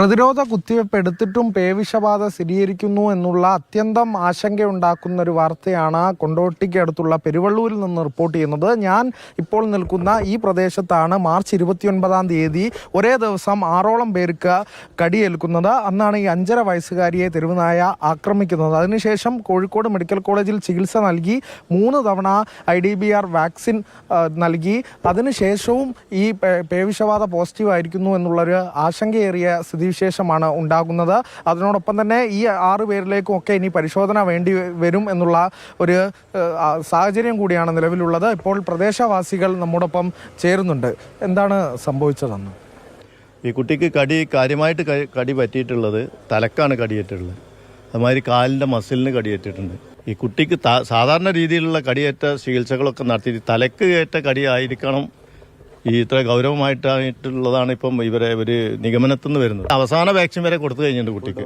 പ്രതിരോധ കുത്തിവയ്പ് എടുത്തിട്ടും പേവിഷബാധ സ്ഥിരീകരിക്കുന്നു എന്നുള്ള അത്യന്തം ആശങ്കയുണ്ടാക്കുന്ന ഒരു വാർത്തയാണ് കൊണ്ടോട്ടിക്ക് അടുത്തുള്ള പെരുവള്ളൂരിൽ നിന്ന് റിപ്പോർട്ട് ചെയ്യുന്നത്. ഞാൻ ഇപ്പോൾ നിൽക്കുന്ന ഈ പ്രദേശത്താണ് മാർച്ച് ഇരുപത്തിയൊൻപതാം തീയതി ഒരേ ദിവസം ആറോളം പേർക്ക് കടിയേൽക്കുന്നത്. അന്നാണ് ഈ അഞ്ചര വയസ്സുകാരിയെ തെരുവുനായ ആക്രമിക്കുന്നത്. അതിനുശേഷം കോഴിക്കോട് മെഡിക്കൽ കോളേജിൽ ചികിത്സ നൽകി. മൂന്ന് തവണ I D B R vaccine നൽകി. അതിനുശേഷവും ഈ പേവിഷബാധ പോസിറ്റീവ് ആയിരിക്കുന്നു എന്നുള്ളൊരു ആശങ്കയേറിയ സ്ഥിതിവിശേഷമാണ് ഉണ്ടാകുന്നത്. അതിനോടൊപ്പം തന്നെ ഈ ആറ് പേരിലേക്കും ഒക്കെ ഇനി പരിശോധന വേണ്ടി വരും എന്നുള്ള ഒരു സാഹചര്യം കൂടിയാണ് നിലവിലുള്ളത്. ഇപ്പോൾ പ്രദേശവാസികൾ നമ്മോടൊപ്പം ചേരുന്നുണ്ട്. എന്താണ് സംഭവിച്ചതെന്ന്? ഈ കുട്ടിക്ക് കടി കാര്യമായിട്ട് കടി പറ്റിയിട്ടുള്ളത് തലക്കാണ് കടിയേറ്റിട്ടുള്ളത്. അതുമാതിരി കാലിന്റെ മസിലിന് കടിയേറ്റിട്ടുണ്ട്. ഈ കുട്ടിക്ക് സാധാരണ രീതിയിലുള്ള കടിയേറ്റ ചികിത്സകളൊക്കെ നടത്തി തലക്ക് ഏറ്റ കടി ആയിരിക്കണം ഈ ഇത്ര ഗൗരവമായിട്ടായിട്ടുള്ളതാണ് ഇപ്പം ഇവരെ ഒരു നിഗമനത്തിൽ നിന്ന് വരുന്നത്. അവസാന വാക്സിൻ വരെ കൊടുത്തു കഴിഞ്ഞിട്ടുണ്ട് കുട്ടിക്ക്.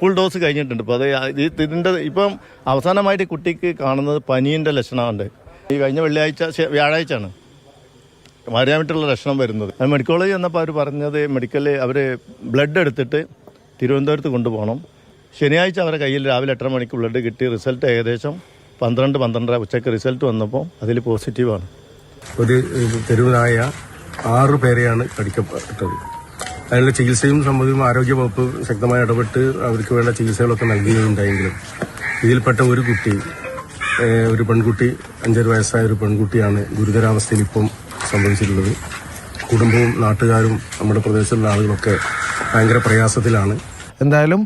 ഫുൾ ഡോസ് കഴിഞ്ഞിട്ടുണ്ട്. ഇപ്പോൾ അത് ഇത് ഇതിന്റെ ഇപ്പം അവസാനമായിട്ട് കുട്ടിക്ക് കാണുന്നത് പനീന്റെ ലക്ഷണമുണ്ട്. ഈ കഴിഞ്ഞ വെള്ളിയാഴ്ച വ്യാഴാഴ്ചയാണ്. മാറിയാമിട്ടുള്ള ലക്ഷണം വരുന്നത്. അത് മെഡിക്കൽ കോളേജ് വന്നപ്പോൾ അവർ പറഞ്ഞത് മെഡിക്കൽ അവർ ബ്ലഡ് എടുത്തിട്ട് തിരുവനന്തപുരത്ത് കൊണ്ടുപോകണം. ശനിയാഴ്ച അവരെ കയ്യിൽ രാവിലെ എട്ടര മണിക്ക് ബ്ലഡ് കിട്ടി. റിസൾട്ട് ഏകദേശം പന്ത്രണ്ട് പന്ത്രണ്ടര ഉച്ചയ്ക്ക് റിസൾട്ട് വന്നപ്പോൾ അതിൽ പോസിറ്റീവാണ് ഒരു തെരുവിനായ ആറു പേരെയാണ് കടിക്കപ്പെട്ടത്. അതിനുള്ള ചികിത്സയും സംബന്ധിച്ചും ആരോഗ്യ വകുപ്പ് ശക്തമായി ഇടപെട്ട് അവർക്ക് വേണ്ട ചികിത്സകളൊക്കെ നൽകുകയുണ്ടായെങ്കിലും ഇതിൽപ്പെട്ട ഒരു കുട്ടി ഒരു പെൺകുട്ടി അഞ്ചര വയസ്സായ ഒരു പെൺകുട്ടിയാണ് ഗുരുതരാവസ്ഥയിൽ ഇപ്പം സംഭവിച്ചിട്ടുള്ളത്. കുടുംബവും നാട്ടുകാരും നമ്മുടെ പ്രദേശത്തുള്ള ആളുകളൊക്കെ ഭയങ്കര പ്രയാസത്തിലാണ്. എന്തായാലും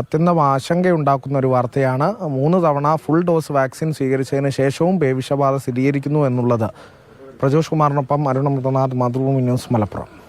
അത്യന്തം ആശങ്കയുണ്ടാക്കുന്ന ഒരു വാർത്തയാണ് മൂന്ന് തവണ ഫുൾ ഡോസ് വാക്സിൻ സ്വീകരിച്ചതിന് ശേഷവും പേവിഷബാധ സ്ഥിരീകരിക്കുന്നു എന്നുള്ളത്. പ്രജോഷ് കുമാറിനൊപ്പം അരുണമൃതനാഥ് മാതൃഭൂമി ന്യൂസ് മലപ്പുറം.